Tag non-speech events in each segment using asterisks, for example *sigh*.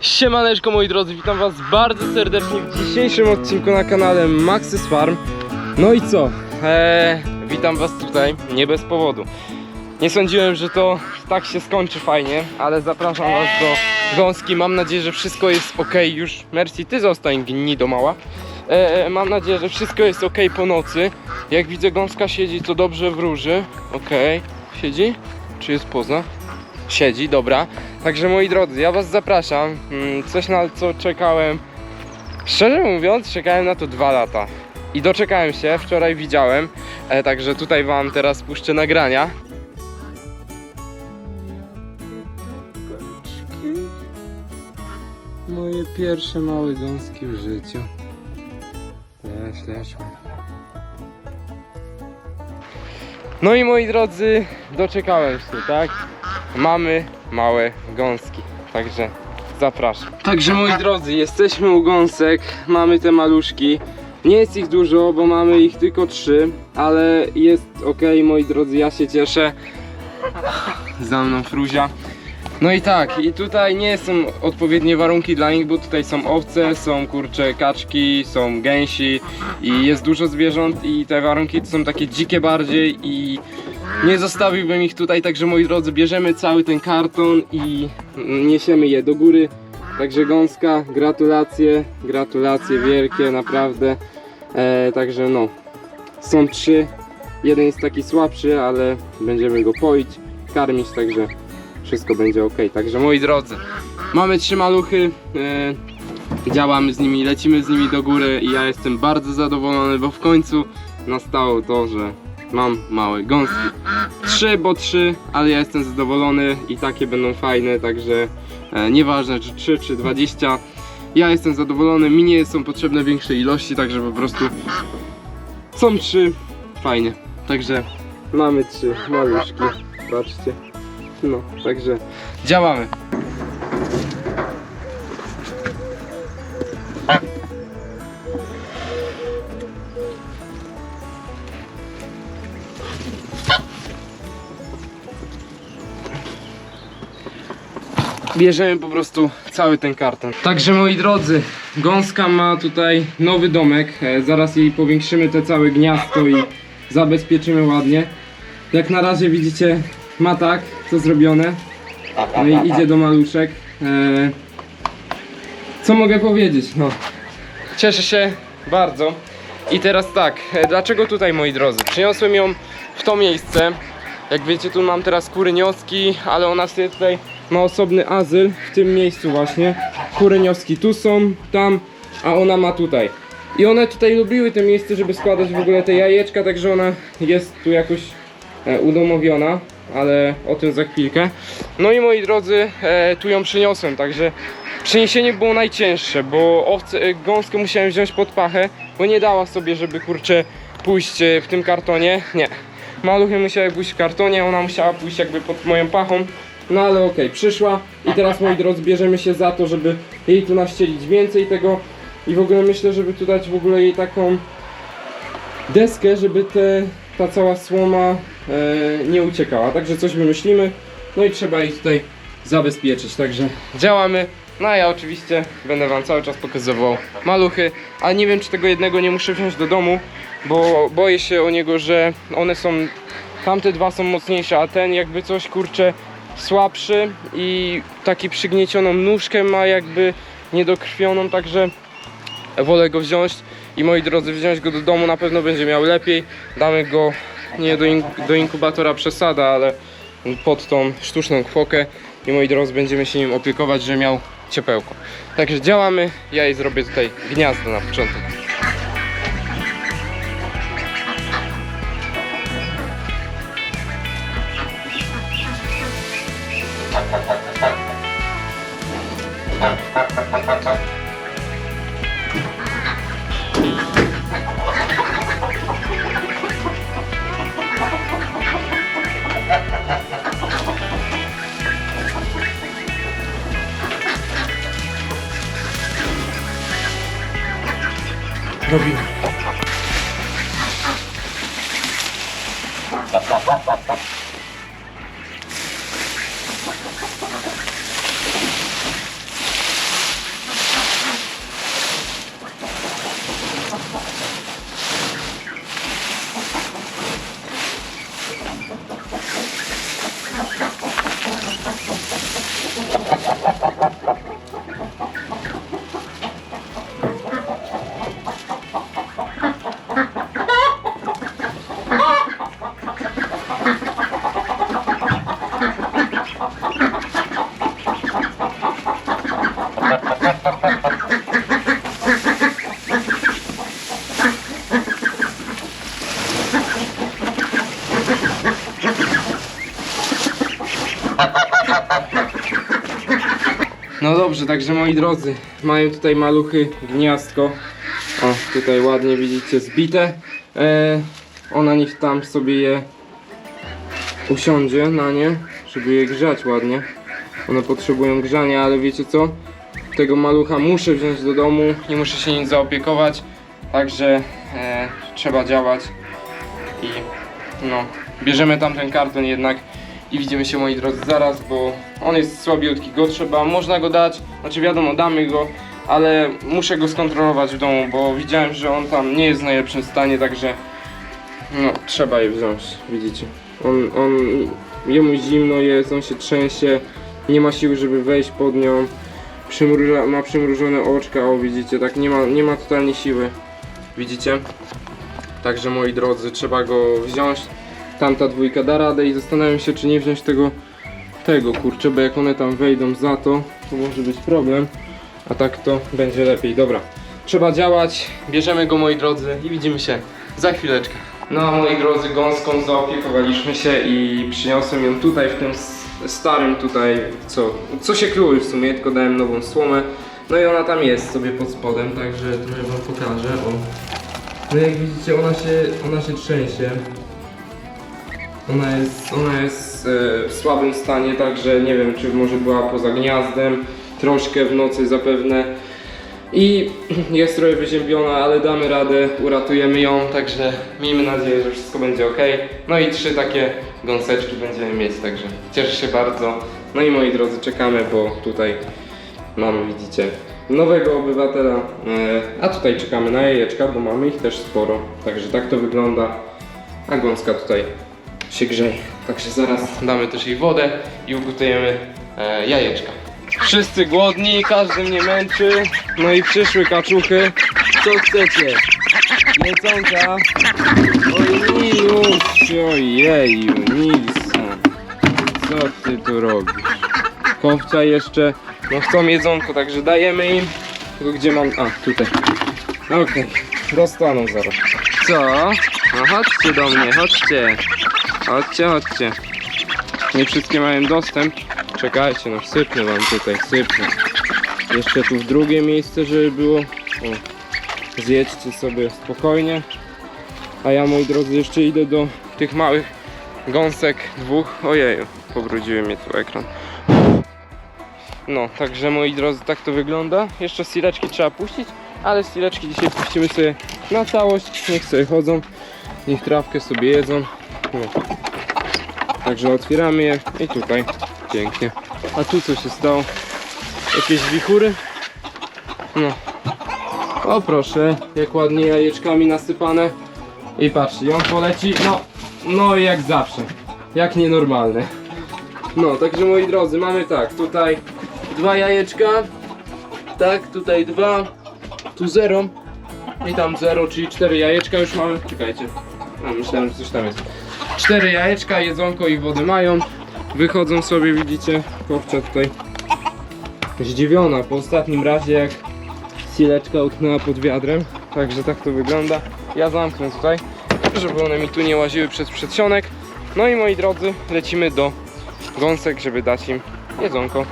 Siemaneczko moi drodzy, witam was bardzo serdecznie w dzisiejszym odcinku na kanale Maxys Farm. No i co? Eee, witam was tutaj, nie bez powodu. Nie sądziłem, że to tak się skończy fajnie, ale zapraszam was do gąski Mam nadzieję, że wszystko jest ok. Już Mercy, ty zostań gnido mała. Eee, Mam nadzieję, że wszystko jest ok po nocy. Jak widzę gąska siedzi, to dobrze wróży. Okej, siedzi? Czy jest poza? Siedzi, dobra. Także moi drodzy, ja was zapraszam. Mm, Coś na co czekałem. Szczerze mówiąc, czekałem na to dwa lata. I doczekałem się, wczoraj widziałem. E, także tutaj wam teraz puszczę nagrania. Moje pierwsze małe gąski w życiu. Leż, leż. No i moi drodzy, doczekałem się, tak? Mamy małe gąski, także zapraszam. Także moi drodzy, jesteśmy u gąsek, mamy te maluszki. Nie jest ich dużo, bo mamy ich tylko trzy, ale jest ok, moi drodzy, ja się cieszę. Za mną fruzia. No i tak, i tutaj nie są odpowiednie warunki dla nich, bo tutaj są owce, są kurcze kaczki, są gęsi i jest dużo zwierząt i te warunki to są takie dzikie bardziej i nie zostawiłbym ich tutaj, także moi drodzy, bierzemy cały ten karton i niesiemy je do góry. Także gąska, gratulacje, gratulacje wielkie, naprawdę. E, także no, są trzy. Jeden jest taki słabszy, ale będziemy go poić, karmić, także wszystko będzie ok. Także moi drodzy, mamy trzy maluchy. E, działamy z nimi, lecimy z nimi do góry i ja jestem bardzo zadowolony, bo w końcu nastało to, że mam małe gąski. Trzy, bo trzy, ale ja jestem zadowolony i takie będą fajne, także e, nieważne czy 3 czy 20. Ja jestem zadowolony, mi nie są potrzebne większe ilości, także po prostu są trzy, fajnie. Także mamy trzy maluszki, patrzcie. No, także działamy. Bierzemy po prostu cały ten karton. Także moi drodzy, gąska ma tutaj nowy domek. E, zaraz jej powiększymy te całe gniazdo i zabezpieczymy ładnie. Jak na razie widzicie, ma tak, co zrobione. No i idzie do maluszek. E, co mogę powiedzieć? No, cieszę się bardzo. I teraz tak, e, dlaczego tutaj moi drodzy? Przyniosłem ją w to miejsce. Jak wiecie, tu mam teraz kury nioski, ale ona sobie tutaj ma osobny azyl w tym miejscu właśnie. Kury nioski tu są, tam, a ona ma tutaj. I one tutaj lubiły te miejsce, żeby składać w ogóle te jajeczka, także ona jest tu jakoś e, udomowiona, ale o tym za chwilkę. No i moi drodzy, e, tu ją przyniosłem, także przeniesienie było najcięższe, bo owce, e, gąskę musiałem wziąć pod pachę, bo nie dała sobie, żeby kurczę pójść w tym kartonie. Nie. Maluchy musiały pójść w kartonie, ona musiała pójść jakby pod moją pachą. No ale okej, przyszła i teraz moi drodzy bierzemy się za to, żeby jej tu naścielić więcej tego i w ogóle myślę, żeby tu dać w ogóle jej taką deskę, żeby te, ta cała słoma e, nie uciekała. Także coś wymyślimy, no i trzeba jej tutaj zabezpieczyć. Także działamy. No a ja oczywiście będę wam cały czas pokazywał maluchy, ale nie wiem czy tego jednego nie muszę wziąć do domu, bo boję się o niego, że one są, tamte dwa są mocniejsze, a ten jakby coś kurczę słabszy i taki przygniecioną nóżkę ma jakby niedokrwioną, także wolę go wziąć i moi drodzy wziąć go do domu na pewno będzie miał lepiej. Damy go nie do, in, do inkubatora przesada, ale pod tą sztuczną kwokę i moi drodzy będziemy się nim opiekować, że miał ciepełko. Także działamy, ja jej zrobię tutaj gniazdo na początek. Thank *laughs* *laughs* you. No dobrze, także moi drodzy, mają tutaj maluchy gniazdko. O, tutaj ładnie widzicie zbite. E, ona niech tam sobie je usiądzie na nie, żeby je grzać ładnie. One potrzebują grzania, ale wiecie co? Tego malucha muszę wziąć do domu, nie muszę się nim zaopiekować, także e, trzeba działać i no, bierzemy tamten karton jednak i widzimy się moi drodzy zaraz, bo on jest słabiutki, go trzeba, można go dać, znaczy wiadomo damy go, ale muszę go skontrolować w domu, bo widziałem, że on tam nie jest w najlepszym stanie, także no, trzeba je wziąć, widzicie. On, on, jemu zimno jest, on się trzęsie, nie ma siły, żeby wejść pod nią, przymruża, ma przymrużone oczka, o widzicie, tak nie ma, nie ma totalnie siły, widzicie. Także moi drodzy, trzeba go wziąć. Tamta dwójka da radę i zastanawiam się, czy nie wziąć tego, tego kurczę, bo jak one tam wejdą za to, to może być problem. A tak to będzie lepiej. Dobra, trzeba działać. Bierzemy go moi drodzy i widzimy się za chwileczkę. No moi drodzy, gąską zaopiekowaliśmy się i przyniosłem ją tutaj w tym starym tutaj, co, co się kryły w sumie, tylko dałem nową słomę. No i ona tam jest sobie pod spodem, także trochę wam pokażę. O. No jak widzicie, ona się, ona się trzęsie. Ona jest, ona jest e, w słabym stanie, także nie wiem, czy może była poza gniazdem, troszkę w nocy zapewne. I *clears throat* jest trochę wyziębiona, ale damy radę, uratujemy ją, także miejmy nadzieję, że wszystko będzie ok. No i trzy takie gąseczki będziemy mieć, także cieszę się bardzo. No i moi drodzy, czekamy, bo tutaj mamy, widzicie, nowego obywatela, e, a tutaj czekamy na jajeczka, bo mamy ich też sporo. Także tak to wygląda, a gąska tutaj się grzeje. Także zaraz damy też jej wodę i ugotujemy e, jajeczka. Wszyscy głodni, każdy mnie męczy. No i przyszły kaczuchy. Co chcecie? Jedzonka. Oj Niluś, ojeju, Nilson. Co ty tu robisz? Kowcia jeszcze, no chcą jedzonko, także dajemy im. Tylko gdzie mam, a tutaj. Okej, dostaną zaraz. Co? No chodźcie do mnie, chodźcie. Chodźcie, chodźcie. Nie wszystkie mają dostęp. Czekajcie, no sypnę wam tutaj, sypnę. Jeszcze tu w drugie miejsce, żeby było. O, zjedźcie sobie spokojnie. A ja, moi drodzy, jeszcze idę do tych małych gąsek dwóch. Ojeju, pobrudziły mnie tu ekran. No, także moi drodzy, tak to wygląda. Jeszcze stileczki trzeba puścić, ale stileczki dzisiaj puścimy sobie na całość. Niech sobie chodzą, niech trawkę sobie jedzą. No. Także otwieramy je i tutaj pięknie. A tu co się stało? Jakieś wichury? No. O proszę, jak ładnie jajeczkami nasypane. I patrzcie, on poleci, no, no jak zawsze. Jak nienormalne. No, także moi drodzy, mamy tak, tutaj dwa jajeczka. Tak, tutaj dwa. Tu zero. I tam zero, czyli cztery jajeczka już mamy. Czekajcie. A, myślałem, że coś tam jest. Cztery jajeczka, jedzonko i wodę mają. Wychodzą sobie, widzicie, kowcia tutaj zdziwiona po ostatnim razie jak sileczka utknęła pod wiadrem. Także tak to wygląda. Ja zamknę tutaj, żeby one mi tu nie łaziły przez przedsionek. No i moi drodzy, lecimy do gąsek, żeby dać im jedzonko.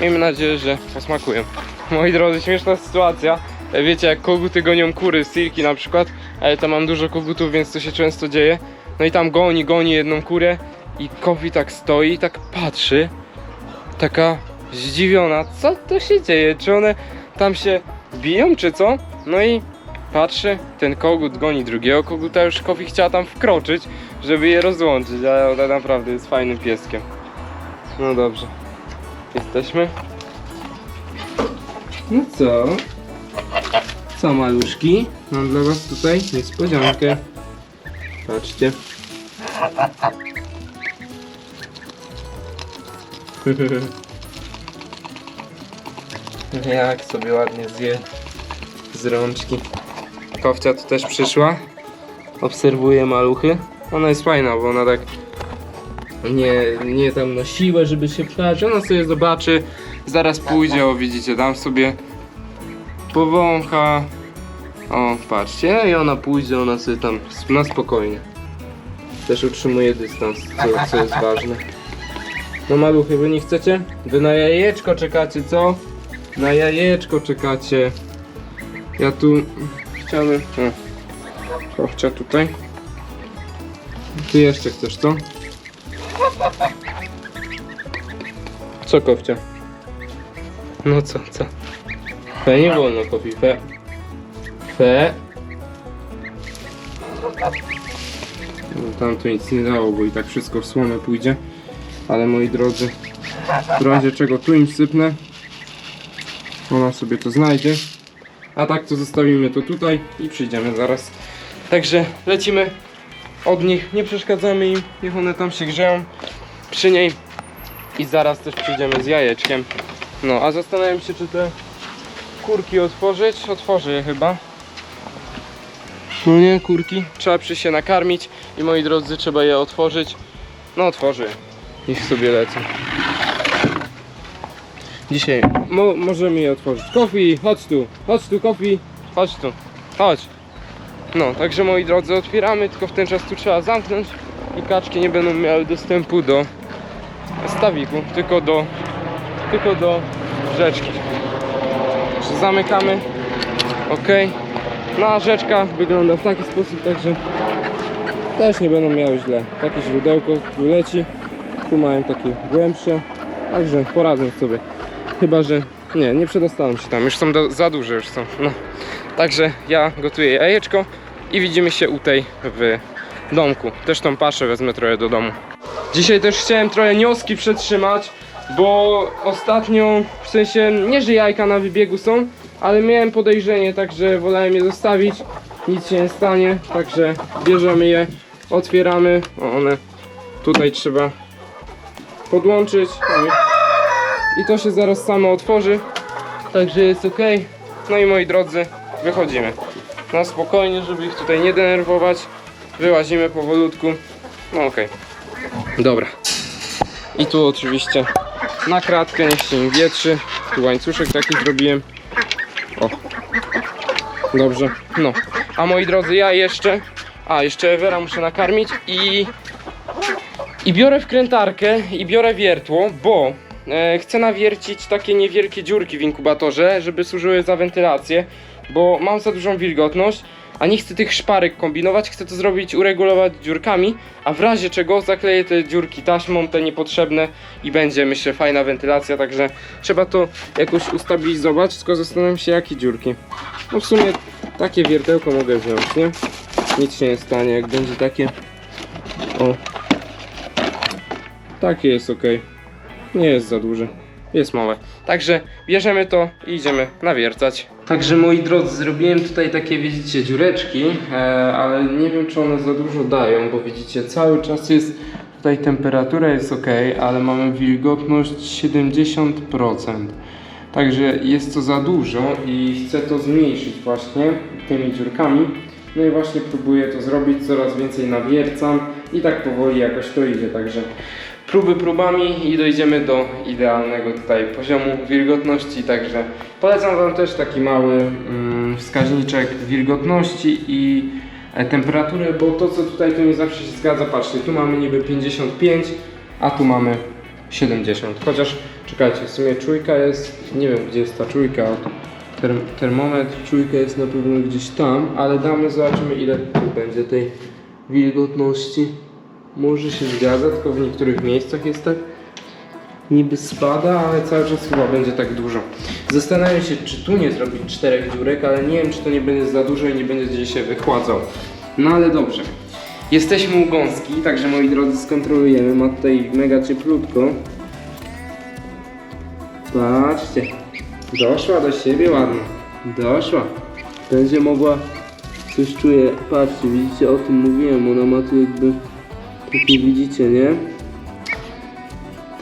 Miejmy nadzieję, że posmakują. Moi drodzy, śmieszna sytuacja. E, Wiecie, jak koguty gonią kury, silki na przykład, ale tam mam dużo kogutów, więc to się często dzieje. No i tam goni, goni jedną kurę i Kofi tak stoi tak patrzy, taka zdziwiona, co to się dzieje, czy one tam się biją, czy co? No i patrzy, ten kogut goni drugiego koguta, już Kofi chciała tam wkroczyć, żeby je rozłączyć, ale ona naprawdę jest fajnym pieskiem. No dobrze, jesteśmy. No co? Co maluszki? Mam dla was tutaj niespodziankę. Patrzcie. *laughs* Jak sobie ładnie zje z rączki. Kowcia tu też przyszła. Obserwuje maluchy. Ona jest fajna, bo ona tak nie, nie tam na siłę, żeby się pchać. Ona sobie zobaczy, Zaraz pójdzie, o widzicie, dam sobie powącha. O, patrzcie, i ona pójdzie, ona sobie tam na spokojnie. Też utrzymuje dystans, co, co jest ważne. No maluchy, wy nie chcecie? Wy na jajeczko czekacie, co? Na jajeczko czekacie. Ja tu chciałbym... O, Kofcia tutaj. Ty jeszcze chcesz, co? Co kofcia? No co, co? Fe nie wolno kofi, Fe. No, tam to nic nie dało, bo i tak wszystko w słomę pójdzie. Ale moi drodzy, w razie czego tu im sypnę, ona sobie to znajdzie. A tak to zostawimy to tutaj i przyjdziemy zaraz. Także lecimy od nich, nie przeszkadzamy im, niech one tam się grzeją przy niej. I zaraz też przyjdziemy z jajeczkiem. No, a zastanawiam się, czy te kurki otworzyć. Otworzę je chyba. No nie, kurki. Trzeba przy się nakarmić i moi drodzy, trzeba je otworzyć. No, otworzę je. Niech sobie lecą. Dzisiaj mo możemy je otworzyć. Kofi, chodź tu, chodź tu, Kofi, chodź tu, chodź. No, także moi drodzy, otwieramy, tylko w ten czas tu trzeba zamknąć i kaczki nie będą miały dostępu do stawiku, tylko do, tylko do rzeczki. Zamykamy, ok. No a rzeczka wygląda w taki sposób, także też nie będą miały źle. Takie źródełko tu leci, tu mają takie głębsze, także poradzę sobie. Chyba, że nie, nie przedostałem się tam, już są do, za duże już są. No. Także ja gotuję jajeczko i widzimy się u tej w domku. Też tą paszę wezmę trochę do domu. Dzisiaj też chciałem trochę nioski przetrzymać, bo ostatnio, w sensie nie, że jajka na wybiegu są, ale miałem podejrzenie, także wolałem je zostawić. Nic się nie stanie, także bierzemy je, otwieramy. O, one tutaj trzeba podłączyć. I to się zaraz samo otworzy. Także jest ok. No i moi drodzy, wychodzimy. Na spokojnie, żeby ich tutaj nie denerwować. Wyłazimy powolutku. No ok. Dobra. I tu oczywiście na kratkę niech się im wietrzy. Tu łańcuszek taki zrobiłem. O. Dobrze. No. A moi drodzy, ja jeszcze. A, jeszcze Ewera muszę nakarmić i. I biorę wkrętarkę i biorę wiertło, bo e, chcę nawiercić takie niewielkie dziurki w inkubatorze, żeby służyły za wentylację, bo mam za dużą wilgotność, a nie chcę tych szparek kombinować, chcę to zrobić, uregulować dziurkami, a w razie czego zakleję te dziurki taśmą, te niepotrzebne i będzie myślę fajna wentylacja, także trzeba to jakoś ustabilizować, tylko zastanawiam się jakie dziurki. No w sumie takie wiertełko mogę wziąć, nie? Nic się nie stanie, jak będzie takie... O, takie jest ok. Nie jest za duże. Jest małe. Także bierzemy to i idziemy nawiercać. Także moi drodzy, zrobiłem tutaj takie, widzicie, dziureczki, e, ale nie wiem czy one za dużo dają, bo widzicie, cały czas jest tutaj temperatura jest ok, ale mamy wilgotność 70%. Także jest to za dużo i chcę to zmniejszyć właśnie tymi dziurkami. No i właśnie próbuję to zrobić, coraz więcej nawiercam i tak powoli jakoś to idzie, także próby próbami i dojdziemy do idealnego tutaj poziomu wilgotności, także polecam Wam też taki mały mm, wskaźniczek wilgotności i e, temperatury, bo to co tutaj to nie zawsze się zgadza, patrzcie, tu mamy niby 55, a tu mamy 70, chociaż czekajcie, w sumie czujka jest, nie wiem gdzie jest ta czujka, Term termometr, czujka jest na pewno gdzieś tam, ale damy, zobaczymy ile tu będzie tej wilgotności. Może się zgadza, tylko w niektórych miejscach jest tak niby spada, ale cały czas chyba będzie tak dużo. Zastanawiam się, czy tu nie zrobić czterech dziurek, ale nie wiem, czy to nie będzie za dużo i nie będzie gdzieś się wychładzał. No ale dobrze. Jesteśmy u gąski, także moi drodzy skontrolujemy. Ma tutaj mega cieplutko. Patrzcie. Doszła do siebie ładnie. Doszła. Będzie mogła coś czuje. Patrzcie, widzicie, o tym mówiłem. Ona ma tu jakby takie widzicie, nie?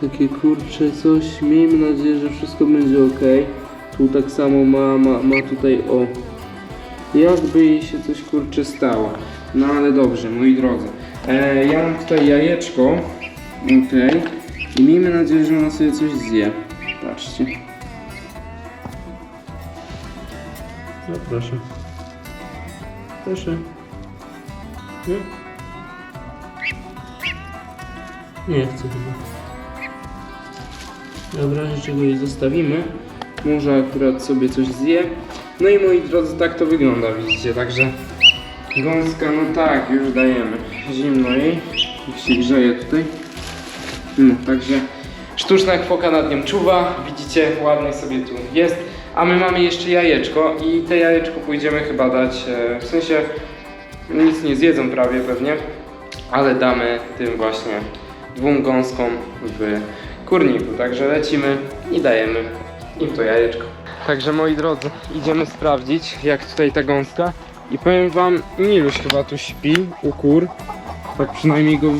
Takie kurcze coś. Miejmy nadzieję, że wszystko będzie ok. Tu tak samo ma, ma, ma tutaj o. Jakby jej się coś kurcze stało. No ale dobrze, moi drodzy. E, ja mam tutaj jajeczko. Ok. I miejmy nadzieję, że ona sobie coś zje. Patrzcie. No proszę. Proszę. Nie chcę chyba. Dobra, jeszcze go jej zostawimy. Może akurat sobie coś zje. No i moi drodzy, tak to wygląda, widzicie, także gąska, no tak, już dajemy. Zimno jej, jak się grzeje tutaj. No, także sztuczna kwoka nad nią czuwa, widzicie, ładnie sobie tu jest. A my mamy jeszcze jajeczko i te jajeczko pójdziemy chyba dać, e, w sensie nic nie zjedzą prawie pewnie, ale damy tym właśnie dwóm gąskom w kurniku. Także lecimy i dajemy im to jajeczko. Także moi drodzy, idziemy sprawdzić jak tutaj ta gąska i powiem wam, Miluś chyba tu śpi u kur. Tak przynajmniej go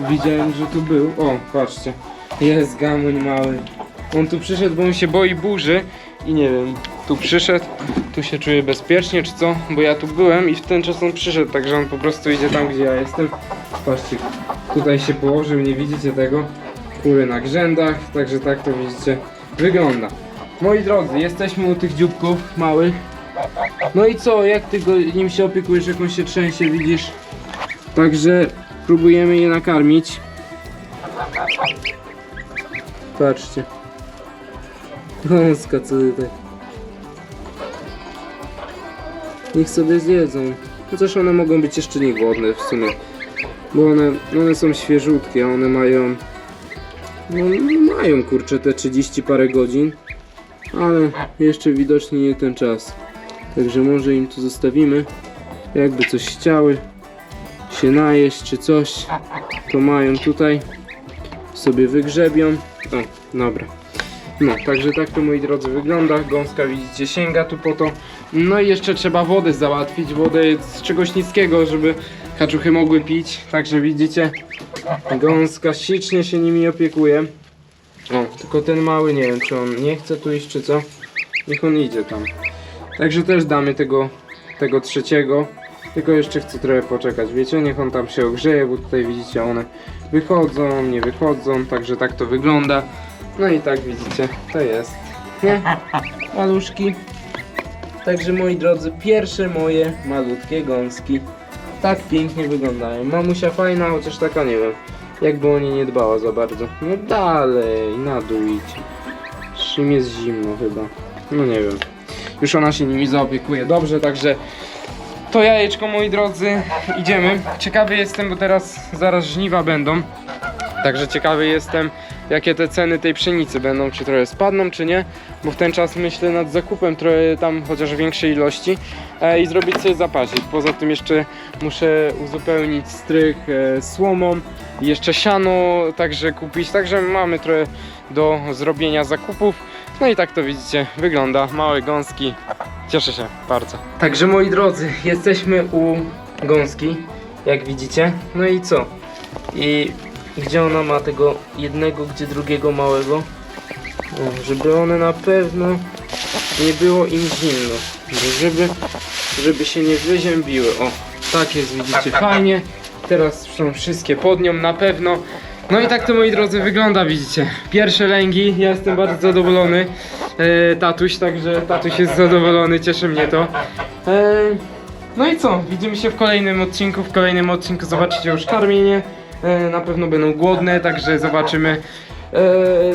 widziałem, że tu był. O, patrzcie. Jest gamuń mały. On tu przyszedł, bo on się boi burzy i nie wiem, tu przyszedł, tu się czuje bezpiecznie czy co, bo ja tu byłem i w ten czas on przyszedł, także on po prostu idzie tam, gdzie ja jestem. Patrzcie, tutaj się położył, nie widzicie tego? Kury na grzędach, także tak to widzicie wygląda. Moi drodzy, jesteśmy u tych dzióbków małych. No i co, jak ty go, nim się opiekujesz, jak on się trzęsie, widzisz? Także próbujemy je nakarmić. Patrzcie. Gąska, co tutaj. Niech sobie zjedzą. Chociaż one mogą być jeszcze niewodne w sumie. Bo one, one są świeżutkie, one mają... No, no mają kurczę te 30 parę godzin. Ale jeszcze widocznie nie ten czas. Także może im tu zostawimy. Jakby coś chciały się najeść czy coś, to mają tutaj. Sobie wygrzebią. O, dobra. No, także tak to moi drodzy wygląda. Gąska widzicie sięga tu po to. No i jeszcze trzeba wodę załatwić. Wodę z czegoś niskiego, żeby kaczuchy mogły pić. Także widzicie, gąska ślicznie się nimi opiekuje. O, tylko ten mały nie wiem, czy on nie chce tu iść, czy co. Niech on idzie tam. Także też damy tego, tego trzeciego. Tylko jeszcze chcę trochę poczekać, wiecie? Niech on tam się ogrzeje, bo tutaj widzicie, one wychodzą, nie wychodzą, także tak to wygląda. No i tak widzicie, to jest. Nie? Maluszki. Także moi drodzy, pierwsze moje malutkie gąski. Tak pięknie wyglądają. Mamusia fajna, chociaż taka nie wiem. Jakby o nie nie dbała za bardzo. No dalej, na dół. Szym jest zimno chyba. No nie wiem. Już ona się nimi zaopiekuje dobrze, także to jajeczko moi drodzy, idziemy. Ciekawy jestem, bo teraz zaraz żniwa będą. Także ciekawy jestem, jakie te ceny tej pszenicy będą, czy trochę spadną, czy nie. Bo w ten czas myślę nad zakupem trochę tam chociaż większej ilości e, i zrobić sobie zapazik. Poza tym jeszcze muszę uzupełnić strych e, słomą jeszcze siano także kupić. Także mamy trochę do zrobienia zakupów. No i tak to widzicie, wygląda. Małe gąski. Cieszę się bardzo. Także moi drodzy, jesteśmy u gąski, jak widzicie. No i co? I gdzie ona ma tego jednego, gdzie drugiego małego? Żeby one na pewno nie było im zimno. Żeby, żeby się nie wyziębiły. O, tak jest, widzicie, fajnie. Teraz są wszystkie pod nią na pewno. No i tak to moi drodzy wygląda, widzicie. Pierwsze lęgi, ja jestem bardzo zadowolony. E, tatuś, także tatuś jest zadowolony, cieszy mnie to. E, no i co? Widzimy się w kolejnym odcinku. W kolejnym odcinku zobaczycie już karmienie. E, na pewno będą głodne, także zobaczymy. E,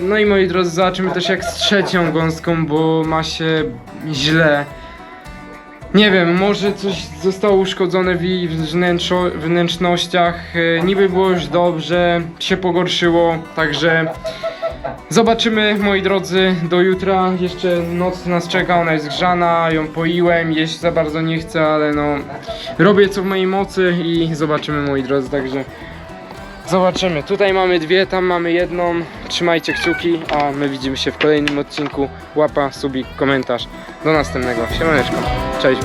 no i moi drodzy, zobaczymy też jak z trzecią gąską, bo ma się źle. Nie wiem, może coś zostało uszkodzone w jej wnętrzo, wnętrznościach. E, niby było już dobrze, się pogorszyło, także zobaczymy moi drodzy do jutra. Jeszcze noc nas czeka, ona jest grzana, ją poiłem, jeść za bardzo nie chcę, ale no robię co w mojej mocy i zobaczymy moi drodzy, także zobaczymy. Tutaj mamy dwie, tam mamy jedną. Trzymajcie kciuki, a my widzimy się w kolejnym odcinku. Łapa, subik, komentarz. Do następnego. Siemaneczko. Cześć.